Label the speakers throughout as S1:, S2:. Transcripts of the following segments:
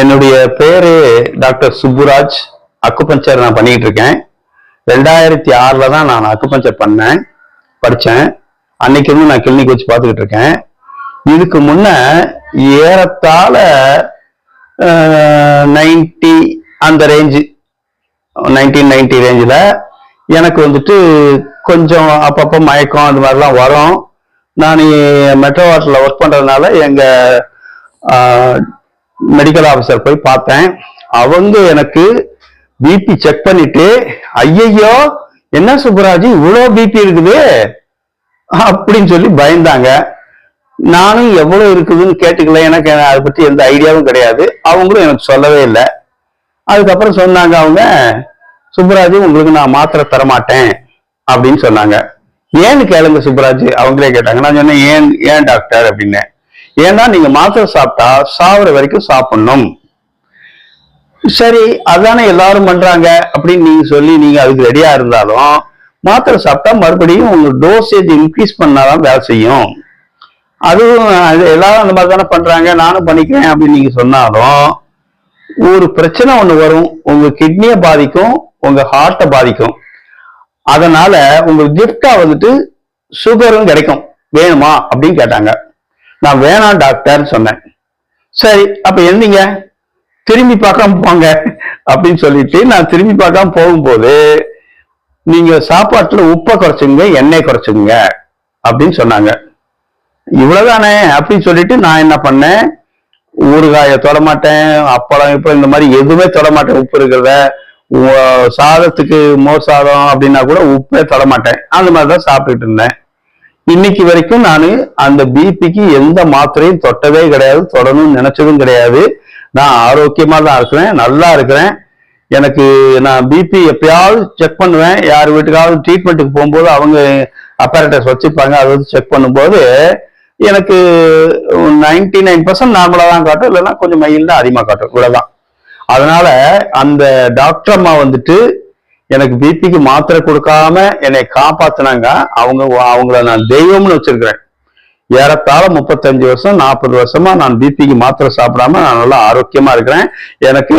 S1: என்னுடைய பேரு doctor Subbaraj. Acupuncture நான் பண்ணிட்டு இருக்கேன். ரெண்டாயிரத்தி ஆறுல தான் நான் அக்குபஞ்சர் பண்ணேன் படித்தேன் அன்னைக்கு இருந்து நான் கிளினிக் வச்சு பார்த்துக்கிட்டு இருக்கேன். இதுக்கு முன்ன ஏறத்தாழ நைன்டி அந்த ரேஞ்சு நைன்டீன் நைன்டி ரேஞ்சில் எனக்கு வந்துட்டு கொஞ்சம் அப்பப்போ மயக்கம் அந்த மாதிரிலாம் வரும். நான் மெட்ரோ வாட்டரில் ஒர்க் பண்ணுறதுனால எங்கள் மெடிக்கல் ஆஃபீஸர் போய் பார்த்தேன். அவங்க எனக்கு பிபி செக் பண்ணிட்டு ஐயையோ என்ன சுப்பராஜ் இவ்வளோ பிபி இருக்குது? அப்படின்னு சொல்லி பயந்தாங்க. நானும் எவ்வளவு இருக்குதுன்னு கேட்டுக்கல. எனக்கு அதை பற்றி எந்த ஐடியாவும் கிடையாது. அவங்களும் எனக்கு சொல்லவே இல்லை. அதுக்கப்புறம் சொன்னாங்க அவங்க சுப்பராஜ் உங்களுக்கு நான் மாத்திரை தர மாட்டேன் அப்படின்னு சொன்னாங்க. ஏன்னு கேளுங்க சுப்பராஜ் அவங்களே கேட்டாங்க. நான் சொன்னேன் ஏன் ஏன் டாக்டர்? அப்படின்னு. ஏன்னா நீங்க மாத்திரை சாப்பிட்டா சாவர வரைக்கும் சாப்பிடணும். சரி அதானே எல்லாரும் பண்றாங்க அப்படின்னு நீங்க சொல்லி நீங்க அதுக்கு ரெடியா இருந்தாலும் மாத்திரை சாப்பிட்டா மறுபடியும் உங்க டோசேஜ் இன்க்ரீஸ் பண்ணாதான் வேலை செய்யும். அதுவும் அது எல்லாரும் அந்த மாதிரி தானே பண்றாங்க நானும் பண்ணிக்கிறேன் அப்படின்னு நீங்க சொன்னாலும் ஒரு பிரச்சனை ஒண்ணு வரும். உங்க கிட்னியை பாதிக்கும் உங்க ஹார்ட்டை பாதிக்கும். அதனால உங்களுக்கு கிஃப்டா வந்துட்டு சுகரும் கிடைக்கும். வேணுமா அப்படின்னு கேட்டாங்க. நான் வேணாம் டாக்டர்னு சொன்னேன். சரி அப்ப எந்தீங்க திரும்பி பார்க்காம போங்க அப்படின்னு சொல்லிட்டு நான் திரும்பி பார்க்காம போகும்போது நீங்க சாப்பாட்டுல உப்பை குறைச்சுங்க எண்ணெய் குறைச்சுங்க அப்படின்னு சொன்னாங்க. இவ்வளவுதானே அப்படின்னு சொல்லிட்டு நான் என்ன பண்ணேன்? ஊறுகாயை தொட மாட்டேன் அப்பளம் இப்போ இந்த மாதிரி எதுவுமே தொட மாட்டேன் உப்பு இருக்கிறத சாதத்துக்கு மோர் சாதம் அப்படின்னா கூட உப்பே தொட மாட்டேன் அந்த மாதிரி தான் சாப்பிட்டுட்டு இருந்தேன். இன்னைக்கு வரைக்கும் நான் அந்த பிபிக்கு எந்த மாத்திரையும் தொட்டதே கிடையாது தொடணும்னு நினைச்சதும் கிடையாது. நான் ஆரோக்கியமா தான் இருக்கிறேன் நல்லா இருக்கிறேன். எனக்கு நான் பிபி எப்பயாவது செக் பண்ணுவேன். யார் வீட்டுக்காவது ட்ரீட்மெண்ட்டுக்கு போகும்போது அவங்க அப்பாரட்டஸ் வச்சுப்பாங்க அதை வந்து செக் பண்ணும்போது எனக்கு நைன்டி நைன் பர்சன்ட் நார்மலாக தான் காட்டும் இல்லைன்னா கொஞ்சம் மைல்டாக அதிகமாக காட்டும். இவ்வளோதான் அதனால அந்த டாக்டர் அம்மா வந்துட்டு எனக்கு பிபிக்கு மாத்திரை கொடுக்காம என்னை காப்பாத்தினாங்க. அவங்க அவங்கள நான் தெய்வம்னு வச்சிருக்கிறேன். ஏறத்தாழ முப்பத்தஞ்சு வருஷம் நாற்பது வருஷமா நான் பிபிக்கு மாத்திரை சாப்பிடாம நான் நல்லா ஆரோக்கியமா இருக்கிறேன். எனக்கு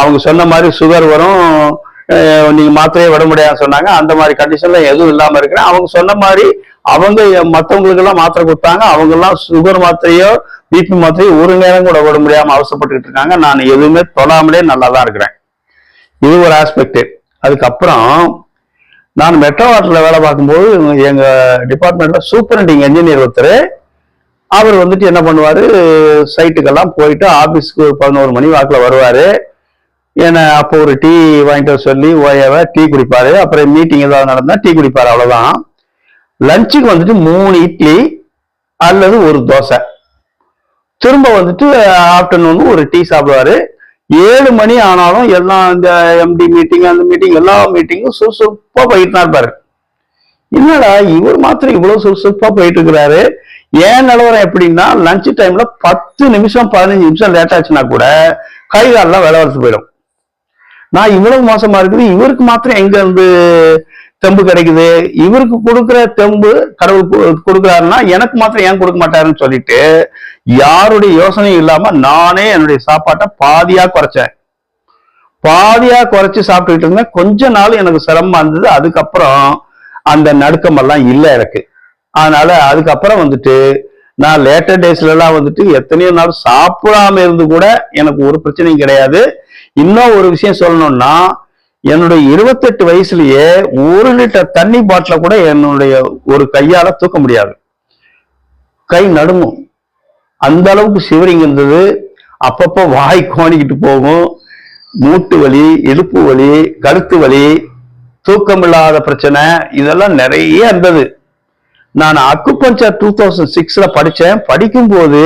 S1: அவங்க சொன்ன மாதிரி சுகர் வரும். நீங்க மாத்திரையே விட முடியாது சொன்னாங்க. அந்த மாதிரி கண்டிஷன்ல எதுவும் இல்லாம இருக்கிறேன். அவங்க சொன்ன மாதிரி அவங்க மற்றவங்களுக்கு எல்லாம் மாத்திரை கொடுத்தாங்க. அவங்க எல்லாம் சுகர் மாத்திரையோ பிபி மாத்திரையோ ஒரு நேரம் கூட விட முடியாம அவசரப்பட்டுக்கிட்டு இருக்காங்க. நான் எதுவுமே தொடாமலே நல்லா தான் இருக்கிறேன். இது ஒரு ஆஸ்பெக்ட் அதுக்கப்புறம் நான் மெட்ரோ வாட்டர்ல வேலை பார்க்கும்போது எங்கள் டிபார்ட்மெண்ட்டில் சூப்பரண்டிங் என்ஜினியர் ஒருத்தர் அவர் வந்துட்டு என்ன பண்ணுவார் சைட்டுக்கெல்லாம் போயிட்டு ஆஃபீஸ்க்கு ஒரு பதினோரு மணி வாக்கில் வருவார். என்னை அப்போ ஒரு டீ வாங்கிட்டு வர சொல்லி ஓயவ டீ குடிப்பார். அப்புறம் மீட்டிங் ஏதாவது நடந்தால் டீ குடிப்பார் அவ்வளோதான் லஞ்சுக்கு வந்துட்டு மூணு இட்லி அல்லது ஒரு தோசை. திரும்ப வந்துட்டு ஆஃப்டர்நூன் ஒரு டீ சாப்பிடுவாரு. ஏழு மணி ஆனாலும் எல்லாம் இந்த எம்டி மீட்டிங் அந்த மீட்டிங் எல்லா மீட்டிங்கும் சுறுசுறுப்பாக போயிட்டு தான் இருப்பாரு. என்னடா இவர் மாத்திரம் இவ்வளவு சுறுசுறுப்பா போயிட்டு இருக்கிறாரு? ஏன் நிலவரம் எப்படின்னா லஞ்ச் டைம்ல பத்து நிமிஷம் பதினஞ்சு நிமிஷம் லேட் ஆச்சுன்னா கூட கை காலெல்லாம் வேலை போயிடும். நான் இவ்வளவு மோசமா இருக்குது இவருக்கு மாத்திரம் எங்க இருந்து தெம்பு கிடைக்குது. இவருக்கு கொடுக்குற தெம்பு கடவுள் கொடுக்குறாருன்னா எனக்கு மாத்திரம் ஏன் கொடுக்க மாட்டாருன்னு சொல்லிட்டு யாருடைய யோசனையும் இல்லாம நானே என்னுடைய சாப்பாட்டை பாதியா குறைச்சேன். பாதியா குறைச்சு சாப்பிட்டுக்கிட்டு இருந்தேன். கொஞ்ச நாள் எனக்கு சிரமமா இருந்தது. அதுக்கப்புறம் அந்த நடுக்கம் எல்லாம் இல்லை எனக்கு. அதனால அதுக்கப்புறம் வந்துட்டு நான் லேட்டர் டேஸ்ல எல்லாம் வந்துட்டு எத்தனையோ நாள் சாப்பிடாம இருந்து கூட எனக்கு ஒரு பிரச்சனையும் கிடையாது. இன்னும் ஒரு விஷயம் சொல்லணும்னா என்னுடைய இருபத்தெட்டு வயசுலயே ஒரு லிட்டர் தண்ணி பாட்டில கூட என்னுடைய ஒரு கையால தூக்க முடியாது. கை நடுங்கும். அந்த அளவுக்கு சிவரிங் இருந்தது. அப்பப்போ வாய் கோணிக்கிட்டு போகும். மூட்டு வலி இடுப்பு வலி கழுத்து வலி தூக்கமில்லாத பிரச்சனை இதெல்லாம் நிறைய இருந்தது. நான் அக்குபஞ்சர் டூ தௌசண்ட் சிக்ஸ்ல படித்தேன் படிக்கும்போது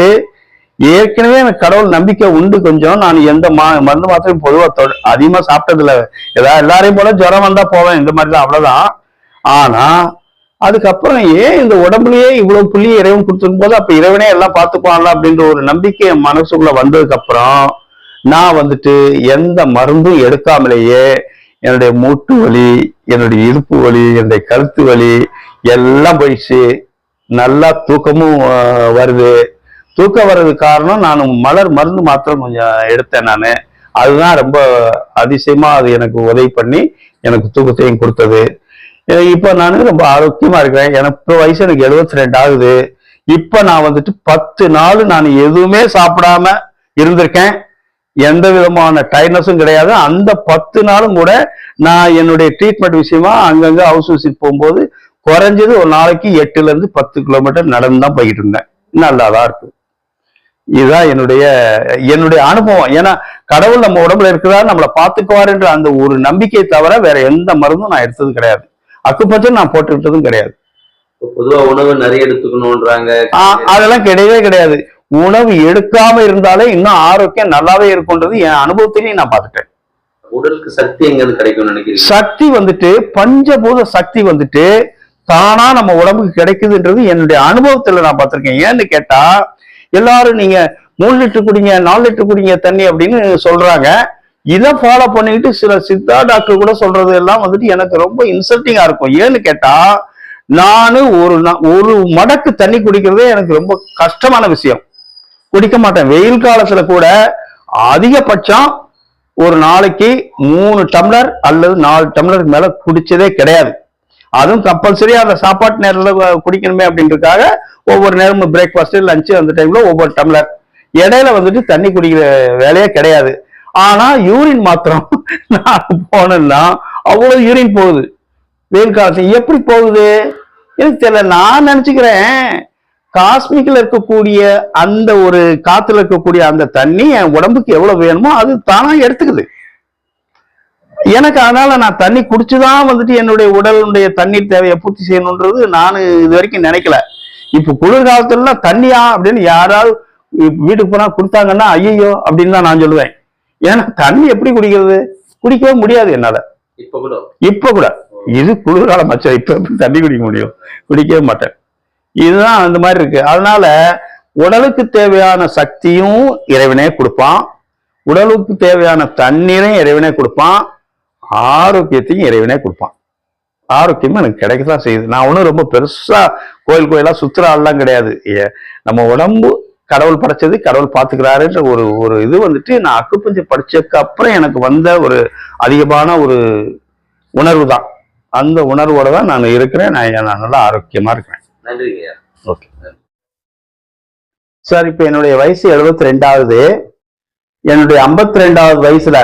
S1: ஏற்கனவே எனக்கு கடவுள் நம்பிக்கை உண்டு கொஞ்சம். நான் எந்த மா மருந்து மாத்திரையும் பொதுவாக தொட- அதிகமா சாப்பிட்டதில்ல. ஏதாவது எல்லாரையும் போல ஜுரம் வந்தா போவேன். இந்த மாதிரி தான் அவ்வளவுதான். ஆனா அதுக்கப்புறம் ஏன் இந்த உடம்புலயே இவ்வளவு புள்ளி இறைவன் கொடுத்துருக்கும் போது அப்ப இறைவனே எல்லாம் பார்த்துப்பான்ல அப்படின்ற ஒரு நம்பிக்கை என் மனசுக்குள்ள வந்ததுக்கு அப்புறம் நான் வந்துட்டு எந்த மருந்தும் எடுக்காமலேயே என்னுடைய மூட்டு வலி என்னுடைய இடுப்பு வலி என்னுடைய கழுத்து வலி எல்லாம் போயிடுச்சு. நல்லா தூக்கமும் வருது. தூக்கம் வர்றது காரணம் நான் மலர் மருந்து மாத்திரம் கொஞ்சம் எடுத்தேன் நான். அதுதான் ரொம்ப அதிசயமா அது எனக்கு உதவி பண்ணி எனக்கு தூக்கத்தையும் கொடுத்தது. இப்போ நான் ரொம்ப ஆரோக்கியமா இருக்கிறேன். எனக்கு இப்போ வயசு எனக்கு 72 ரெண்டு ஆகுது. இப்போ நான் வந்துட்டு பத்து நாள் நான் எதுவுமே சாப்பிடாம இருந்திருக்கேன். எந்த விதமான டைட்னஸும் கிடையாது. அந்த பத்து நாளும் கூட நான் என்னுடைய ட்ரீட்மெண்ட் விஷயமா அங்கங்க ஹவுஸ் விசிட் போகும்போது குறைஞ்சது ஒரு நாளைக்கு எட்டுல இருந்து பத்து கிலோமீட்டர் நடந்து தான் போய்கிட்டு இருந்தேன். நல்லாதான் இருக்கு. இதுதான் என்னுடைய என்னுடைய அனுபவம். ஏன்னா கடவுள் நம்ம உடம்புல இருக்கிறார் நம்மளை பார்த்துக்குவாருன்ற அந்த ஒரு நம்பிக்கையை தவிர வேற எந்த மருந்தும் நான் எடுத்தது கிடையாது. அக்குப்பச்சர் நான் போட்டுக்கிட்டதும் கிடையாது.
S2: இப்ப பொதுவா உணவு நிறைய எடுத்துக்கணும்ன்றாங்க
S1: அதெல்லாம் கிடையவே கிடையாது. உணவு எடுக்காம இருந்தாலே இன்னும் ஆரோக்கியம் நல்லாவே இருக்கும்ன்றது என் அனுபவத்திலையும் நான் பார்த்துட்டேன்.
S2: உடலுக்கு சக்தி எங்க இருந்து கிடைக்கும்னு நினைக்கிறீங்க?
S1: சக்தி வந்துட்டு பஞ்சபூத சக்தி வந்துட்டு தானா நம்ம உடம்புக்கு கிடைக்குதுன்றது என்னுடைய அனுபவத்துல நான் பார்த்திருக்கேன். ஏன்னு கேட்டா எல்லாரும் நீங்க மூணு லிட்டர் குடிங்க நாலு லிட்டர் குடிங்க தண்ணி அப்படின்னு சொல்றாங்க. இதை ஃபாலோ பண்ணிக்கிட்டு சில சித்தா டாக்டர் கூட சொல்றது எல்லாம் வந்துட்டு எனக்கு ரொம்ப இன்சல்ட்டிங்கா இருக்கும். ஏன்னு கேட்டா நானு ஒரு ஒரு மடக்கு தண்ணி குடிக்கிறதே எனக்கு ரொம்ப கஷ்டமான விஷயம். குடிக்க மாட்டேன். வெயில் காலத்துல கூட அதிகபட்சம் ஒரு நாளைக்கு மூணு டம்ளர் அல்லது நாலு டம்ளருக்கு மேல குடிச்சதே கிடையாது. அதுவும் கம்பல்சரியா அந்த சாப்பாட்டு நேரத்தில் குடிக்கணுமே அப்படின்றதுக்காக ஒவ்வொரு நேரமும் பிரேக்ஃபாஸ்ட் லஞ்சு அந்த டைம்ல ஒவ்வொரு டம்ளர் இடையில வந்துட்டு தண்ணி குடிக்கிற வேலையே கிடையாது. ஆனா யூரின் மாத்திரம் நான் போனேன்னா அவ்வளவு யூரின் போகுது. வெயில் காலத்துல எப்படி போகுது? எனக்கு தெரியல. நான் நினைச்சுக்கிறேன் காஸ்மிக்ல இருக்கக்கூடிய அந்த ஒரு காத்துல இருக்கக்கூடிய அந்த தண்ணி என் உடம்புக்கு எவ்வளவு வேணுமோ அது தானா எடுத்துக்குது. எனக்கு அதனால நான் தண்ணி குடிச்சுதான் வந்துட்டு என்னுடைய உடலுடைய தண்ணீர் தேவையை பூர்த்தி செய்யணுன்றது நான் இது வரைக்கும் நினைக்கல. இப்ப குளிர்காலத்துல தண்ணியா அப்படின்னு யாராவது வீட்டுக்கு போனா கொடுத்தாங்கன்னா ஐயோ அப்படின்னு தான் நான் சொல்லுவேன். ஏன்னா தண்ணி எப்படி குடிக்கிறது? குடிக்கவே முடியாது என்னால.
S2: இப்ப கூட?
S1: இப்ப கூட. இது குளிர்காலம் மச்சம் இப்ப தண்ணி குடிக்க முடியும்? குடிக்கவே மாட்டேன். இதுதான் அந்த மாதிரி இருக்கு. அதனால உடலுக்கு தேவையான சக்தியும் இறைவனே கொடுப்பான். உடலுக்கு தேவையான தண்ணீரையும் இறைவனே கொடுப்பான். ஆரோக்கியத்தையும் இறைவனே கொடுப்பான். ஆரோக்கியமும் எனக்கு கிடைக்கத்தான் செய்யுது. நான் ஒன்றும் ரொம்ப பெருசா கோயில் கோயிலா சுத்துற ஆள்லாம் கிடையாது. நம்ம உடம்பு கடவுள் படைச்சது கடவுள் பார்த்துக்கிறாருன்ற ஒரு ஒரு இது வந்துட்டு நான் அக்குப்பஞ்சர் படிச்சதுக்கு அப்புறம் எனக்கு வந்த ஒரு அதிகமான ஒரு உணர்வு தான் அந்த உணர்வோட தான் நான் இருக்கிறேன். நான் நான் நல்லா ஆரோக்கியமா இருக்கிறேன்.
S2: நன்றிங்க
S1: ஓகே. சார் இப்போ என்னுடைய வயசு எழுபத்தி ரெண்டாவது. என்னுடைய ஐம்பத்தி ரெண்டாவது வயசுல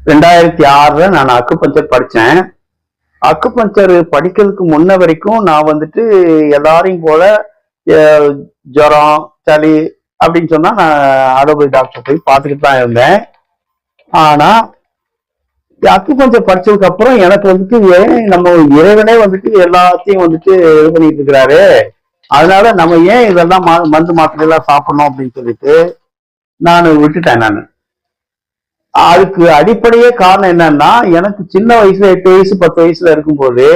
S1: ரெண்டாயிரத்தி ஆறுல நான் அக்குபஞ்சர் படித்தேன் அக்குபஞ்சர் படிக்கிறதுக்கு முன்ன வரைக்கும் நான் வந்துட்டு எல்லாரையும் போல ஜுரம் சளி அப்படின்னு சொன்னா நான் அலோபதி டாக்டர் போய் பார்த்துக்கிட்டு தான் இருந்தேன். ஆனா அக்குபஞ்சர் படிச்சதுக்கு அப்புறம் எனக்கு வந்துட்டு ஏன் நம்ம இறைவனே வந்துட்டு எல்லாத்தையும் வந்துட்டு இது பண்ணிட்டு இருக்கிறாரு? அதனால நம்ம ஏன் இதெல்லாம் மா- மருந்து மாத்திரை எல்லாம் சாப்பிடணும் அப்படின்னு சொல்லிட்டு நான் விட்டுட்டேன் நான். அதுக்கு அடிப்படையே காரணம் என்னன்னா எனக்கு சின்ன வயசுல எட்டு வயசு பத்து வயசுல இருக்கும்போது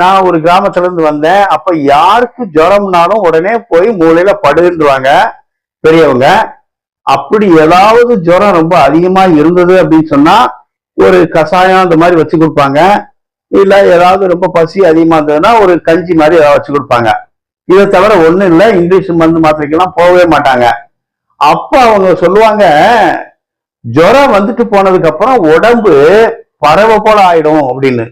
S1: நான் ஒரு கிராமத்துல இருந்து வந்தேன். அப்ப யாருக்கு ஜுரம்னாலும் உடனே போய் மூலையில படுன்றாங்க பெரியவங்க. அப்படி ஏதாவது ஜுரம் ரொம்ப அதிகமா இருந்தது அப்படின்னு சொன்னா ஒரு கஷாயம் அந்த மாதிரி வச்சு கொடுப்பாங்க. இல்ல ஏதாவது ரொம்ப பசி அதிகமா இருந்ததுன்னா ஒரு கஞ்சி மாதிரி ஏதாவது வச்சு கொடுப்பாங்க. இதை தவிர ஒண்ணும் இல்லை இங்கிலீஷ் மருந்து மாத்திரைக்கெல்லாம் போகவே மாட்டாங்க. அப்ப அவங்க சொல்லுவாங்க ஜுரம் வந்துட்டு போனதுக்கு அப்புறம் உடம்பு பறவை போல ஆயிடும் அப்படின்னு.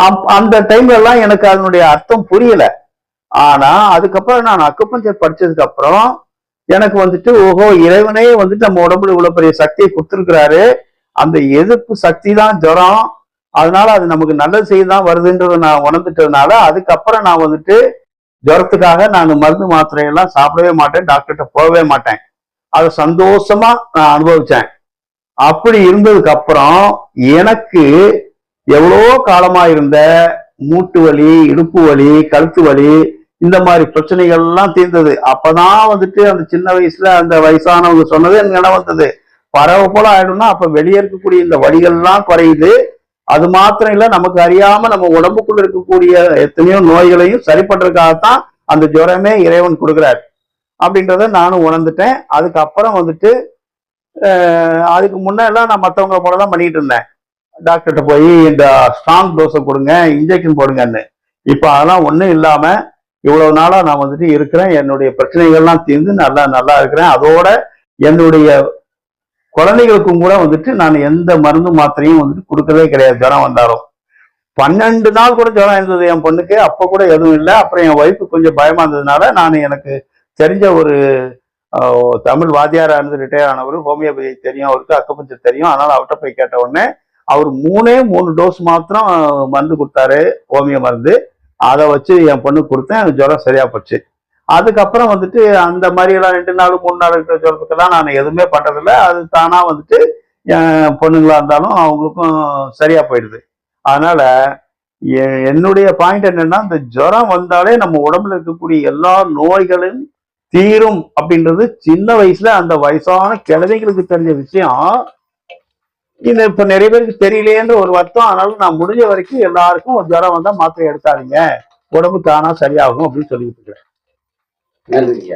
S1: அப்- அந்த டைம்ல எல்லாம் எனக்கு அதனுடைய அர்த்தம் புரியல. ஆனா அதுக்கப்புறம் நான் அக்குப்பஞ்சர் படிச்சதுக்கு அப்புறம் எனக்கு வந்துட்டு ஓஹோ இறைவனே வந்துட்டு நம்ம உடம்புல இவ்வளவு பெரிய சக்தியை கொடுத்துருக்கிறாரு. அந்த எதிர்ப்பு சக்தி தான் ஜுரம். அதனால அது நமக்கு நல்லது செய்ய தான் வருதுன்றதை நான் உணர்ந்துட்டதுனால அதுக்கப்புறம் நான் வந்துட்டு ஜுரத்துக்காக நான் மருந்து மாத்திரையெல்லாம் சாப்பிடவே மாட்டேன் டாக்டர்கிட்ட போகவே மாட்டேன். அதை சந்தோஷமா நான் அனுபவிச்சேன். அப்படி இருந்ததுக்கு அப்புறம் எனக்கு எவ்வளோ காலமா இருந்த மூட்டு வலி இடுப்பு வலி கழுத்து வலி இந்த மாதிரி பிரச்சனைகள்லாம் தீர்ந்தது. அப்பதான் வந்துட்டு அந்த சின்ன வயசுல அந்த வயசானவங்க சொன்னது எனக்கு இடம் வந்தது. பறவை போல ஆயிடும்னா அப்ப வெளியே இருக்கக்கூடிய இந்த வலிகள்லாம் குறையுது. அது மாத்திரம் இல்ல நமக்கு அறியாம நம்ம உடம்புக்குள்ள இருக்கக்கூடிய எத்தனையோ நோய்களையும் சரி பண்றதுக்காகத்தான் அந்த ஜுரமே இறைவன் கொடுக்குறாரு. அப்படின்றத நானும் உணர்ந்துட்டேன். அதுக்கப்புறம் வந்துட்டு அதுக்கு முன்னெல்லாம் நான் மற்றவங்க போல தான் பண்ணிட்டு இருந்தேன். டாக்டர்கிட்ட போய் இந்த ஸ்ட்ராங் டோஸை கொடுங்க இன்ஜெக்ஷன் போடுங்கன்னு. இப்போ அதெல்லாம் ஒன்றும் இல்லாமல் இவ்வளவு நாளாக நான் வந்துட்டு இருக்கிறேன். என்னுடைய பிரச்சனைகள்லாம் தீர்ந்து நல்லா நல்லா இருக்கிறேன். அதோட என்னுடைய குழந்தைகளுக்கும் கூட வந்துட்டு நான் எந்த மருந்து மாத்திரையும் வந்துட்டு கொடுக்கறதே கிடையாது. ஜுரம் வந்தாலும். பன்னெண்டு நாள் கூட ஜுரம் இருந்தது என் பொண்ணுக்கு. அப்போ கூட எதுவும் இல்லை. அப்புறம் என் ஒய்ஃபு கொஞ்சம் பயமா இருந்ததுனால நான் எனக்கு தெரிஞ்ச ஒரு தமிழ் வாத்தியாரா இருந்து ரிட்டையர் ஆனவர் ஹோமியோபதி தெரியும் அவருக்கு அக்குபஞ்சர் தெரியும். அதனால அவர்கிட்ட போய் கேட்ட உடனே அவர் மூணே மூணு டோஸ் மாத்திரம் மருந்து கொடுத்தாரு ஹோமியோ மருந்து. அதை வச்சு என் பொண்ணுக்கு கொடுத்தேன் எனக்கு ஜுரம் சரியா போச்சு. அதுக்கப்புறம் வந்துட்டு அந்த மாதிரி எல்லாம் ரெண்டு நாள் மூணு நாள் இருக்கிற ஜுரத்துக்கெல்லாம் நான் எதுவுமே பண்றதில்ல. அது தானா வந்துட்டு என் பொண்ணுங்களா இருந்தாலும் அவங்களுக்கும் சரியா போயிடுது. அதனால என்னுடைய பாயிண்ட் என்னன்னா இந்த ஜுரம் வந்தாலே நம்ம உடம்புல இருக்கக்கூடிய எல்லா நோய்களும் தீரும் அப்படின்றது சின்ன வயசுல அந்த வயசான கிழமைகளுக்கு தெரிஞ்ச விஷயம். இது இப்ப நிறைய பேருக்கு தெரியலையேன்ற ஒரு வருத்தம். ஆனாலும் நான் முடிஞ்ச வரைக்கும் எல்லாருக்கும் ஒரு ஜுரம் வந்தா மாத்திரை எடுக்காதீங்க. உடம்பு தானா சரியாகும் அப்படின்னு சொல்லிட்டு இருக்கேன்
S2: நன்றிங்க.